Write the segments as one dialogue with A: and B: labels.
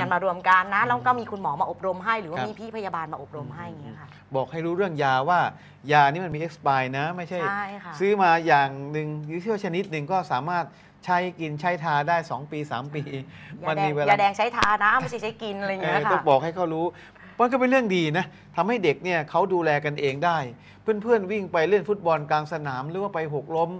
A: กันมารวมกันนะ แล้วก็มีคุณหมอมาอบรมให้ หรือว่า
B: ครับ
A: มีพี่พยาบาลมาอบรมให้อย่างเงี้ยค่ะ
B: บอกให้รู้เรื่องยาว่ายานี่มันมี expire นะ ไม่ใช่
A: ใช่ค่ะ
B: ซื้อมาอย่างหนึ่งหรือเชื่อชนิดหนึ่งก็สามารถใช้กินใช้ทาได้ 2 ปี 3 ปี
A: ยาแดง
B: เวลายา
A: แดงใช้ทานะไม่ใช่ใช้กินอะไรอย่าง
B: เอ
A: เงี้
B: อยต้อ
A: ค่ะ
B: งบอกให้เขารู้มันก็เป็นเรื่องดีนะทำให้เด็กเนี่ยเขาดูแลกันเองได้ เพื่อนๆวิ่งไปเล่นฟุตบอลกลางสนาม หรือว่าไปหกล้ม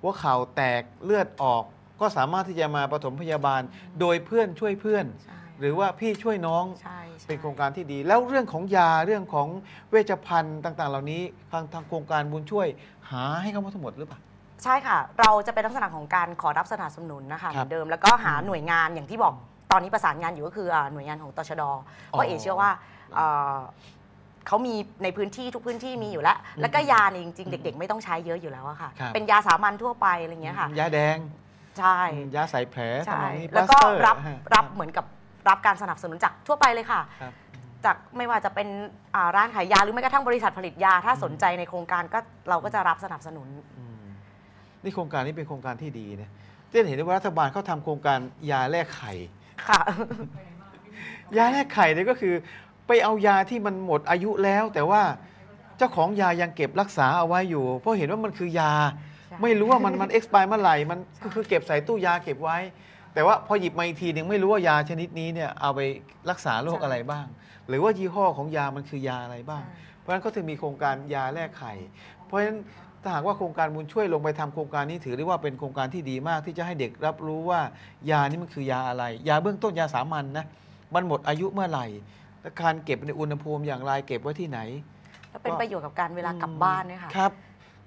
B: หัวเข่าแตกเลือดออก ก็สามารถที่จะมาปฐมพยาบาล โดยเพื่อนช่วยเพื่อน
A: ใช่
B: หรือว่าพี่ช่วยน้อง
A: ใช่ใช่
B: เป็นโครงการที่ดี แล้วเรื่องของยาเรื่องของเวชภัณฑ์ต่างๆ เหล่านี้ทางทางโครงการบุญช่วยหาให้เขาหมดทั้งหมดหรือเปล่า
A: ใช่ค่ะ เราจะเป็นลักษณะของการขอรับสนับสนุนนะคะเห
B: ครั
A: มื
B: บ
A: อนเดิมแล้วก็หาหน่วยงานอย่างที่บอกตอนนี้ประสานงานอยู่ก็คืออ่าหน่วยงานของตชดเพราะเอเชื่อว่าเอ่อเขามีในพื้นที่ทุกพื้นที่มีอยู่แล้ว แล้วก็ยาเนี่ยจริงๆ เด็ก ๆ ไม่ต้องใช้เยอะอยู่แล้วอะค่ะ
B: ครับ
A: เป็นยาสามัญทั่วไปอะไรอย่างเงี้ยค่ะ
B: ยาแดง
A: ใช่
B: ยาใส่แผล
A: ใช่
B: ทำนองนี้
A: แล้วก็
B: ปาสเตอร์
A: รับ
B: ฮะ
A: รับเหมือนกับ รับการสนับสนุนจากทั่วไปเลยค่ะ
B: ครับ
A: จากไม่ว่าจะเป็นอ่าร้านขายยาหรือแม้กระทั่งบริษัทผลิตยา ถ้าสนใจในโครงการก็เราก็จะรับสนับสนุน
B: อืมนี่โครงการนี้เป็นโครงการที่ดีนะเจะเห็นได้ว่ารัฐบาลเขาทำโครงการยาแลกไข่
A: ค่ะ
B: ยาแลกไข่เนี่ยก็คือ ไปเอายาที่มันหมดอายุแล้ว แต่ว่าเจ้าของยายังเก็บรักษาเอาไว้อยู่ เพราะเห็นว่ามันคือยา
A: ใช่
B: ไม่รู้ว่ามันมัน expire เมื่อไหร่มันก็คือเก็บใส่ตู้ยาเก็บไว้ แต่ว่าพอหยิบมาอีกทีหนึงไม่รู้ว่ายาชนิดนี้เนี่ยเอาไปรักษาโรคอะไรบ้าง หรือว่ายี่ห้อของยามันคือยาอะไรบ้าง เพราะฉะนั้นก็ถึงมีโครงการยาแลกไข่ เพราะฉะนั้นถ้าหากว่าโครงการบุญช่วยลงไปทำโครงการนี้ถือได้ว่าเป็นโครงการที่ดีมากที่จะให้เด็กรับรู้ว่ายานี่มันคือยาอะไร ยาเบื้องต้นยาสามัญนนะมันหมดอายุเมื่อไหร่และการเก็บในอุณหภูมิอย่างไรเก็บไว้ที่ไหน
A: แล้วเป็นประโยชน์กับการเวลากลับบ้านด้วยค่ะ
B: ครับ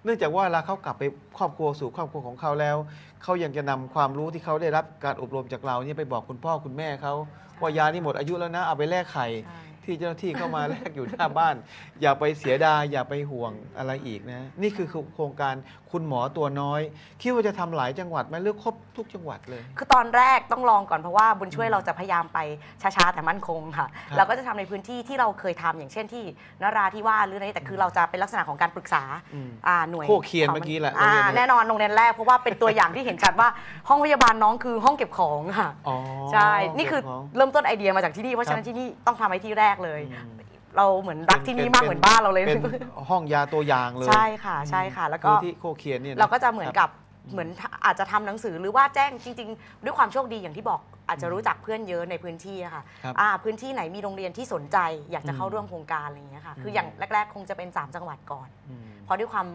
B: เนื่องจากว่าเวลาเขากลับไปครอบครัวสู่ครอบครัวของเขาแล้ว เขายังจะนำความรู้ที่เขาได้รับการอบรมจากเราเนี่ยไปบอกคุณพ่อคุณแม่เขาว่ายานี่หมดอายุแล้วนะเอาไปแลกไข่
A: ใช่
B: ที่เจ้าหน้าที่เข้ามาแลกอยู่หน้าบ้าน อย่าไปเสียดายอย่าไปห่วงอะไรอีกนะ นี่คือโครงการคุณหมอตัวน้อย คิดว่าจะทำหลายจังหวัดไหมหรือครบทุกจังหวัดเลย
A: คือตอนแรกต้องลองก่อนเพราะว่าบุญช่วยเราจะพยายามไปช้าๆแต่มั่นคงค่ะ
B: ครับ
A: เราก็จะทำในพื้นที่ที่เราเคยทำอย่างเช่นที่นราธิวาสหรืออะไรแต่คือเราจะเป็นลักษณะของการปรึกษา
B: อืม
A: อ่าหน่วย
B: โคเคียน
A: ขง
B: เมื่อกี้แหละ
A: อ่า
B: โรงเรียนเนี่ย
A: แน่นอนโรงเรียนแรกเพราะว่าเป็นตัวอย่างที่เห็นชัดว่าห้องพยาบาลน้องคือห้องเก็บของค่ะ
B: อ๋อ
A: ใช่นี่คือ
B: เก็บของ
A: เริ่มต้นไอเดียมาจากที่นี่เพราะฉะนั้นที่นี่ต้องทำไว้ที่แรกเลย
B: อืม
A: เราเหมือนรักที่นี่มากเหมือนบ้านเราเลย
B: เป็นห้องยาตัวอย่างเลย
A: ใช่ค่ะใช่ค่ะ แล้วก็
B: คือที่โคเคียนเนี่ยน
A: เราก็จะเหมือน
B: ค
A: กั
B: รั
A: บเหมือนอาจจะทำหนังสือหรือว่าแจ้งจริง ๆ ด้วยความโชคดีอย่างที่บอกอาจจะรู้จักเพื่อนเยอะในพื้นที่อะค่ะ
B: ครับ
A: อ่าพื้นที่ไหนมีโรงเรียนที่สนใจ อยากจะเข้า
B: อืม
A: ร่วมโครงการอะไรอย่างเงี้ยค่ะ
B: อืม
A: คืออย่างแรก ๆ คงจะเป็น 3 จังหวัดก่อน
B: อืม
A: เพราะด้วยความ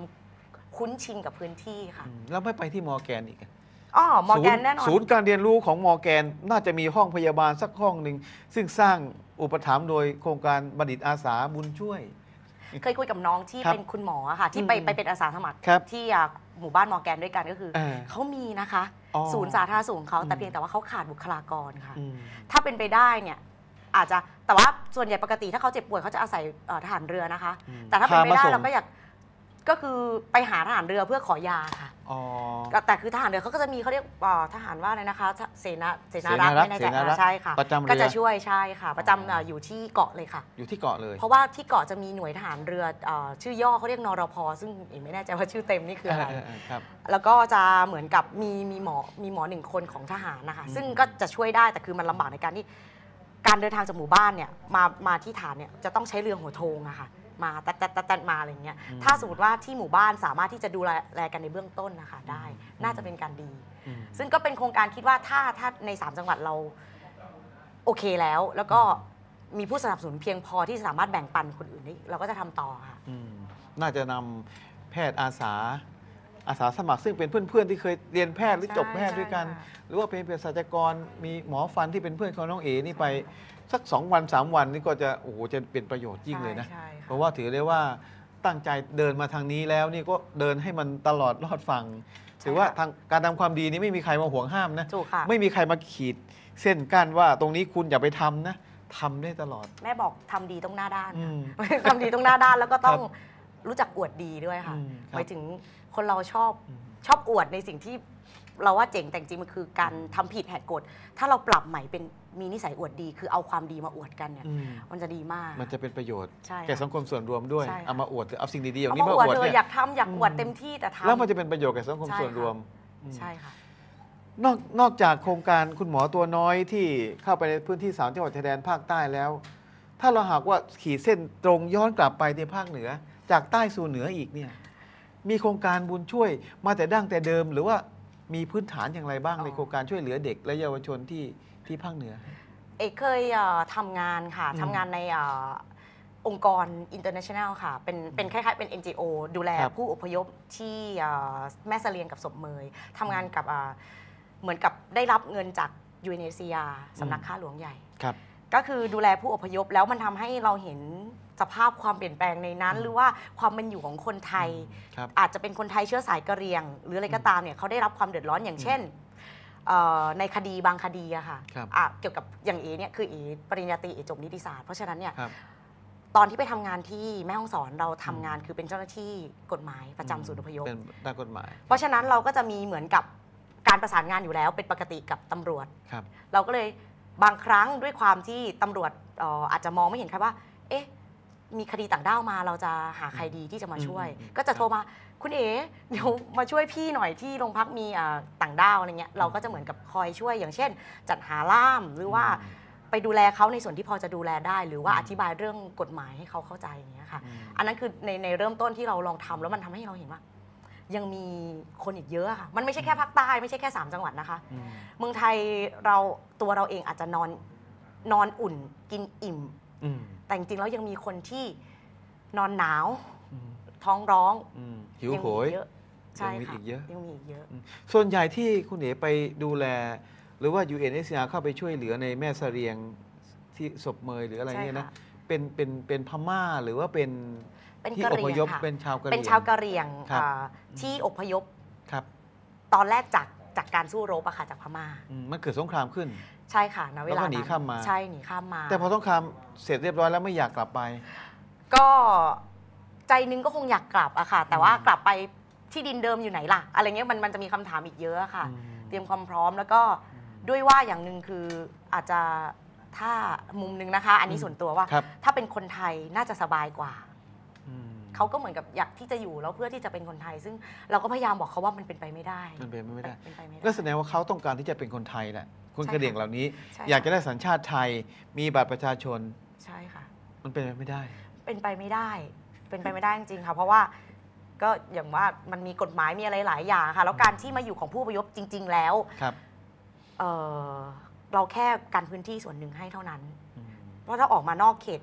A: คุ้นชินกับพื้นที่ค่ะ
B: อืมแล้วไม่ไปที่มอร์แกนอีกอะ
A: อ๋อมอร์แกน
B: ศูย์
A: แน่นอน
B: ศูนย์การเรียนรู้ของมอร์แกนน่าจะมีห้องพยาบาลสักห้องหนึ่งซึ่งสร้าง อุปถัมภ์โดยโครงการบัณฑิตอาสาบุญช่วย
A: เคยคุยกับน้องที่
B: ครับ
A: เป็นคุณหมออะค่ะ ที่ไป
B: อืม
A: ไปเป็นอาสาสมัคร
B: ครับ
A: ที่อะหมู่บ้านมอร์แกนด้วยกันก็คือ
B: เออ
A: เขามีนะคะ
B: อ๋อ
A: ศูนย์สาธารณสุขของเขาแต่
B: อืม
A: เพียงแต่ว่าเขาขาดบุคลากรค่ะ
B: อืม
A: ถ้าเป็นไปได้เนี่ยอาจจะแต่ว่าส่วนใหญ่ปกติถ้าเขาเจ็บป่วยเขาจะอาศัยเอ่อทหารเรือนะคะ
B: อืม
A: แต่ถ้าเป็นไปได้
B: พามาส่ง
A: เราก็อยาก ก็คือไปหาทหารเรือเพื่อขอยาค่ะ
B: อ๋อ
A: ก็แต่คือทหารเรือเขาก็จะมีเขาเรียกเอ่อทหารว่าอะไรนะคะเสนาเสนารักษ์
B: เสนารักษ์
A: ไม่แน่ใจ
B: เสนารักษ์
A: อ่าใช่ค่ะ
B: ประจำเรือ
A: ก็จะช่วยใช่ค่ะ ประจำเอ่ออยู่ที่เกาะเลยค่ะ
B: อยู่ที่เกาะเลย
A: เพราะว่าที่เกาะจะมีหน่วยทหารเรือเอ่อชื่อย่อเขาเรียกนรพซึ่งเอ๋ไม่แน่ใจว่าชื่อเต็มนี่คืออะไร
B: เออเออครับ
A: แล้วก็จะเหมือนกับมีมีหมอมีหมอหนึ่งคนของทหารนะคะ
B: อืม
A: ซึ่งก็จะช่วยได้แต่คือมันลำบากในการที่การเดินทางจากหมู่บ้านเนี่ยมามาที่ฐานเนี่ยจะต้องใช้เรือหัวโทงอะค่ะ มาตัดตัดตัดตัดมาอะไรอย่างเงี้ย ถ้าสมมติว่าที่หมู่บ้านสามารถที่จะดูแลกันในเบื้องต้นนะคะได้ น่าจะเป็นการดี
B: อืม
A: ซึ่งก็เป็นโครงการคิดว่าถ้าถ้าใน 3 จังหวัดเราโอเคแล้ว แล้วก็มีผู้สนับสนุนเพียงพอที่สามารถแบ่งปันคนอื่นได้เราก็จะทำต่อค่ะ
B: อืมน่าจะนำแพทย์อาสาอาสาสมัครซึ่งเป็นเพื่อนๆที่เคยเรียนแพทย์หรือ
A: ใช่
B: จบแพทย์ด้วยกัน
A: ใช่ค่ะ
B: หรือว่าเป็นเภสัชกรมีหมอฟันที่เป็นเพื่อนของน้องเอ๋นี่ไป สักสองวันสามวันนี่ก็จะโอ้โหจะเป็นประโยชน์ยิ่งเลยนะ
A: ใช่ใช่
B: เพ
A: ค่ะ
B: ราะว่าถือได้ว่าตั้งใจเดินมาทางนี้แล้วนี่ก็เดินให้มันตลอดรอดฟังถือว่าทางการทำความดีนี้ไม่มีใครมาห่วงห้ามนะ
A: ถูกค่ะ
B: ไม่มีใครมาขีดเส้นกั้นว่าตรงนี้คุณอย่าไปทำนะทำได้ตลอด
A: แม่บอกทำดีต้องหน้าด้าน
B: อื
A: ค่ะ
B: ม
A: ทำดีต้องหน้าด้านแล้วก็ต้อง
B: ครับ
A: รู้จักอวดดีด้วยค่ะ
B: อืมครับ
A: หมายถึงคนเราชอบ
B: อืม
A: ชอบอวดในสิ่งที่ เราว่าเจ๋งแต่จริงๆมันคือการทำผิดแหกกฎ ถ้าเราปรับใหม่เป็นมีนิสัยอวดดี คือเอาความดีมาอวดกันเนี่ย
B: อืม
A: มันจะดีมาก
B: มันจะเป็นประโยชน์
A: ใช่
B: แก่
A: ค่ะ
B: สังคมส่วนรวมด้วย
A: ใช่ค่ะ
B: เอามาอวดเอาสิ่งดีๆอย่าง
A: เอา
B: นี้
A: มา
B: มา
A: อวด
B: อวด
A: เล
B: เนี่ยย
A: อยากทำอยากอวด
B: อืม
A: เต็มที่แต่ทำ
B: แล้วมันจะเป็นประโยชน์แก่สังคม
A: ใช่
B: ส่วน
A: ค่ะ
B: รวมอืม
A: ใช่ค่ะ
B: นอกนอกจากโครงการคุณหมอตัวน้อยที่เข้าไปในพื้นที่สามจังหวัดชายแดนภาคใต้แล้ว ถ้าเราหากว่าขีดเส้นตรงย้อนกลับไปในภาคเหนือ จากใต้สู่เหนืออีกเนี่ยมีโครงการบุญช่วยมาแต่ดั้งแต่เดิมหรือว่า มีพื้นฐานอย่างไรบ้าง
A: อ๋อ
B: ในโครงการช่วยเหลือเด็ก และเยาวชนที่ที่ภาคเหนือ
A: เอกเคยเอ่อทำงานค่ะ
B: อืม
A: ทำงานในเอ่อองค์กร international ค่ะ เป็นเป็นคล้ายๆ เป็น NGO ดูแล
B: ครับ
A: ผู้อพยพที่เอ่อแม่เสลียงกับศพเมยทำงานกับเอ่อเหมือนกับได้รับเงินจาก UNHCR สำนักข้าหลวงใหญ่
B: ครับ
A: ก็คือดูแลผู้อพยพแล้วมันทำให้เราเห็น สภาพความเปลี่ยนแปลงในนั้น
B: อืม
A: หรือว่าความเป็นอยู่ของคนไทย
B: ครับ
A: อาจจะเป็นคนไทยเชื้อสายกะเหรี่ยง หรืออะไรก็ตามเนี่ยเขาได้รับความเดือดร้อนอย่างเช่นเอ่อในคดีบางคดีอะค่ะ
B: ครับ
A: อะเกี่ยวกับอย่างเอเนี่ยคือเอปริญญาตรีเอจบนิติศาสตร์เพราะฉะนั้นเนี่ย
B: ครับ
A: ตอนที่ไปทำงานที่แม่ห้องสอนเราทำงานคือเป็นเจ้าหน้าที่กฎหมายประจำศูนย์อพยพ
B: เป็นด้านกฎหมาย
A: เพราะฉะนั้นเราก็จะมีเหมือนกับการประสานงานอยู่แล้วเป็นปกติกับตำรวจ
B: ครับ
A: เราก็เลยบางครั้งด้วยความที่ตำรวจเอ่ออาจจะมองไม่เห็นครับว่า เอ๊ะ มีคดีต่างด้าวมาเราจะหาใครดีที่จะมาช่วย
B: อืมอืม
A: ก็จะโทรมาคุณเอ๋เดี๋ยวมาช่วยพี่หน่อยที่โรงพักมีอ่าต่างด้าวอะไรเงี้ยเราก็จะเหมือนกับคอยช่วย อย่างเช่น จัดหาล่ามหรือว่าไปดูแลเขาในส่วนที่พอจะดูแลได้ หรือว่า
B: อืม
A: อธิบายเรื่องกฎหมายให้เขาเข้าใจอย่างเงี้ยค่ะ
B: อืม
A: อันนั้นคือในในเริ่มต้นที่เราลองทำแล้วมันทำให้เราเห็นว่า ยังมีคนอีกเยอะอะค่ะ มันไม่ใช่แค่ภาคใต้ไม่ใช่แค่สามจังหวัดนะคะ
B: อืม
A: เมืองไทยเราตัวเราเองอาจจะนอนนอนอุ่นกินอิ่ม
B: อืม
A: แต่จริงๆแล้วยังมีคนที่นอนหนาว
B: อืม
A: ท้องร้อง
B: อืมหิว
A: ยัง
B: โห
A: มี
B: ย
A: เยอะใช่
B: ยังมี
A: ค่ะ
B: อีกเยอะ
A: ยังมีอีกเยอะ
B: ส่วนใหญ่ที่คุณเอ๋ไปดูแล หรือว่า UNHCR เข้าไปช่วยเหลือในแม่เสรียงที่ศพเมยหรืออะไร
A: ใช่
B: เนี่ยนะ
A: ค่ะ
B: เป็นเป็นเป็นพม่าหรือว่าเป็น
A: เป็น
B: ที่
A: กะ
B: อ
A: เห
B: พ
A: รี่ย
B: ย
A: ง
B: พ
A: ค่ะ
B: เป็นชาวกะเห
A: เป็น
B: รี่ยง
A: ชาวกะเหรี่ยง
B: ครับ
A: อ่าที่อพยพ
B: ครับ
A: ตอนแรกจากจากการสู้รบอะค่ะจากพม่า
B: อืมมันเกิดสงครามขึ้น
A: ใช่ค่ะณเว
B: แล้ว
A: ลา
B: ก็หนี
A: นั้น
B: ข้ามมา
A: ใช่หนีข้ามมา
B: แต่พอสงครามเสร็จเรียบร้อยแล้วไม่อยากกลับไป
A: ก็ใจนึงก็คงอยากกลับอะค่ะ แต่ว่า
B: อืม
A: กลับไปที่ดินเดิมอยู่ไหนล่ะ อะไรเงี้ยมันมันจะมีคำถามอีกเยอะอะค่ะ
B: อืม
A: เตรียมความพร้อมแล้วก็ด้วยว่าอย่างหนึ่งคืออาจจะถ้ามุมหนึงนะคะ อันนี้
B: อืม
A: ส่วนตัวว่า
B: ครับ
A: ถ้าเป็นคนไทยน่าจะสบายกว่า
B: อืม
A: เขาก็เหมือนกับอยากที่จะอยู่แล้วเพื่อที่จะเป็นคนไทย ซึ่งเราก็พยายามบอกเขาว่ามันเป็นไปไม่ได้
B: มันเป็นไม่ได้
A: เป็นไปไม่ได้
B: ก็แสดงว่าเขาต้องการที่จะเป็นคนไทยแหละ คน
A: ใช่
B: กะเหรี่ยง
A: ค่ะ
B: เหล่านี้
A: ใช่
B: อยากจะ
A: ค่
B: ได้สัญชาติไทย มีบัตรประชาชน
A: ใช่ค่ะ
B: มันเป็นไปไม่ได้
A: เป็นไปไม่ได้ เป็นไปไม่ได้จริงๆค่ะ เพราะว่าก็อย่างว่ามันมีกฎหมายมีอะไรหลายอย่างค่ะ แล้วการที่มาอยู่ของผู้อพยพจริง ๆ แล้ว
B: ครับ
A: เอ่อเราแค่กันพื้นที่ส่วนหนึ่งให้เท่านั้น
B: อืม
A: เพราะถ้าออกมานอกเขต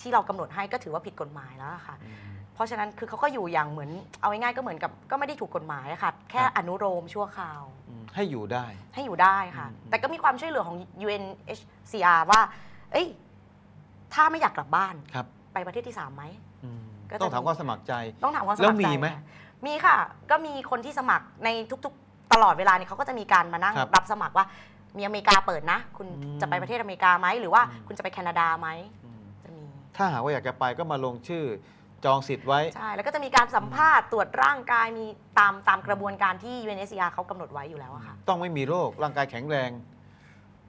A: ที่เรากำหนดให้ก็ถือว่าผิดกฎหมายแล้วอะค่ะ
B: อืม
A: เพราะฉะนั้นคือเขาก็อยู่อย่างเหมือน เอาง่ายๆก็เหมือนกับก็ไม่ได้ถูกกฎหมายอะค่ะ แค่
B: ครับ
A: อนุโลมชั่วคราว
B: อืม ให้อยู่ได้
A: ให้อยู่ได้ค่ะ
B: อืม
A: แต่ก็มีความช่วยเหลือของ UNHCR ว่า เอ้ย ถ้าไม่อยากกลับบ้าน
B: ครับ
A: ไปประเทศที่สามไหม
B: อืม
A: ก็จะ
B: ต้องถาม
A: มี
B: ความสมัครใจ
A: ต้องถามความส
B: แล้
A: มั
B: ว
A: คร
B: มี
A: ใจ
B: ไหม
A: ค่ะมีค่ะ ก็มีคนที่สมัครในทุกๆ ตลอดเวลาเนี่ยเขาก็จะมีการมานั่ง
B: ครับ
A: รับสมัครว่า มีอเมริกาเปิดนะ คุณ
B: อืม
A: จะไปประเทศอเมริกาไหม หรือว่า
B: อืม
A: คุณจะไปแคนาดาไหม
B: อืม
A: จะมี
B: ถ้าหากว่าอยากจะไปก็มาลงชื่อ จองสิทธิ์ไว้
A: ใช่ แล้วก็จะมีการสัมภาษณ์ตรวจร่างกายมีตามตามกระบวนการที่ UNHCR เขากำหนดไว้อยู่แล้วอะค่ะ
B: ต้องไม่มีโรคร่างกายแข็งแรง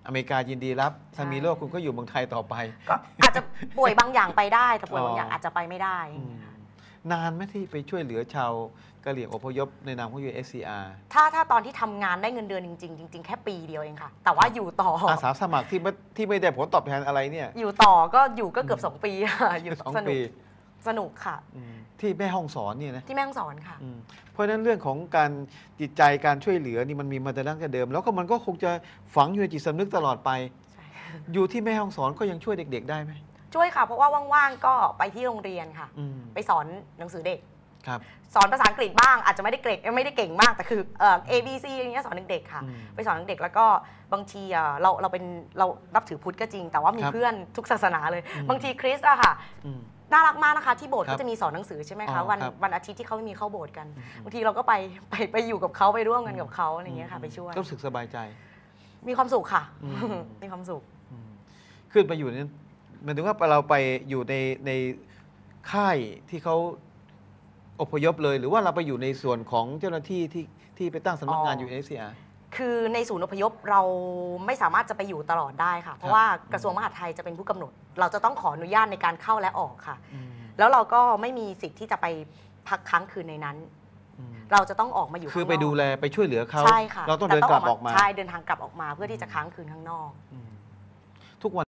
B: อเมริกายินดีรับ ถ้า
A: ใช่
B: มีโรคคุณก็อยู่เมืองไทยต่อไป
A: ก็อาจจะป่วยบางอย่างไปได้แต่ป่วย
B: อ๋อ
A: บางอย่างอาจจะไปไม่ได้อย่างเงี้ยค่ะ
B: นานไหมที่ไปช่วยเหลือชาวกะเหรี่ยงอพยพในนามของ UNHCR
A: ถ้าถ้าตอนที่ทำงานได้เงินเดือนจริงๆจริง ๆ แค่ปีเดียวเองค่ะ แต่ว่าอยู่ต่ออ
B: อาสาสมัครที่ไม่ที่ไม่ได้ผลตอบแทนอะไรเนี่ย
A: อยู่ต่อก็อยู่ก็เกือบสองปีค่ะอยู่
B: สอง
A: สนุ
B: ปี
A: ก สนุกค่ะ
B: อืมที่แม่ห้องสอนเนี่ยนะ
A: ที่แม่ฮ่องสอนค่ะ
B: อืมเพราะฉะนั้นเรื่องของการจิตใจการช่วยเหลือนี่มันมีมาแต่ดั้งแต่เดิม แล้วก็มันก็คงจะฝังอยู่ในจิตสำนึกตลอดไป
A: ใช่
B: อยู่ที่แม่ห้องสอนก็ยังช่วยเด็ก ๆ ได้ไหม
A: ช่วยค่ะ เพราะว่าว่างๆก็ไปที่โรงเรียนค่ะ
B: อืม
A: ไปสอนหนังสือเด็ก
B: ครับ
A: สอนภาษาอังกฤษบ้างอาจจะไม่ได้เก่งไม่ได้เก่งมากแต่คือเอ่อ A B C อย่างเงี้ยสอนเด็กๆค่ะ
B: อืม
A: ไปสอนเด็กๆแล้วก็บางทีอะเราเราเป็นเรานับถือพุทธก็จริง แต่ว่ามี
B: ครับ
A: เพื่อนทุกศาสนาเลย
B: อืม
A: บางทีคริสต์อะค่ะ
B: อืม
A: น่ารักมากนะคะที่โบสถ์
B: ครับ
A: ก็จะมีสอนหนังสือใช่ไหม
B: อ๋
A: คะ
B: อ
A: วัน
B: ครับ
A: วันอาทิตย์ที่เขาไม่มีเข้าโบสถ์กัน
B: อืม
A: บางทีเราก็ไปไปไปอยู่กับเขาไปร่วมกันกับเขาอะไรอย่างเงี้ยค่ะไปช่วย
B: ก็รู้สึกสบายใจ
A: มีความสุขค่ะ
B: อืม
A: มีความสุข
B: อืมขึ้นไปอยู่นั้นหมายถึงว่าเราไปอยู่ในในค่ายที่เขาอพยพเลย หรือว่าเราไปอยู่ในส่วนของเจ้าหน้าที่ที่ที่ไปตั้งสำนักงาน
A: อ๋อ
B: อ ยู่ UNHCR
A: คือในศูนย์อพยพเราไม่สามารถจะไปอยู่ตลอดได้ค่ะ เพราะว่ากระทรวงมหาดไทยจะเป็นผู้กำหนด เราจะต้องขออนุญาตในการเข้าและออกค่ะ
B: อืม
A: แล้วเราก็ไม่มีสิทธิ์ที่จะไปพักค้างคืนในนั้น
B: อืม
A: เราจะต้องออกมาอยู่
B: คือ
A: ข้างน
B: ไป
A: ก
B: ดูแลไปช่วยเหลือเขา
A: ใช่ค่ะ
B: เราต้อง
A: แต่
B: เดินกลับออกมา
A: ใช่เดินทางกลับออกมาเพื่อที่จะค้างคืนข้างนอก
B: อืมทุกวัน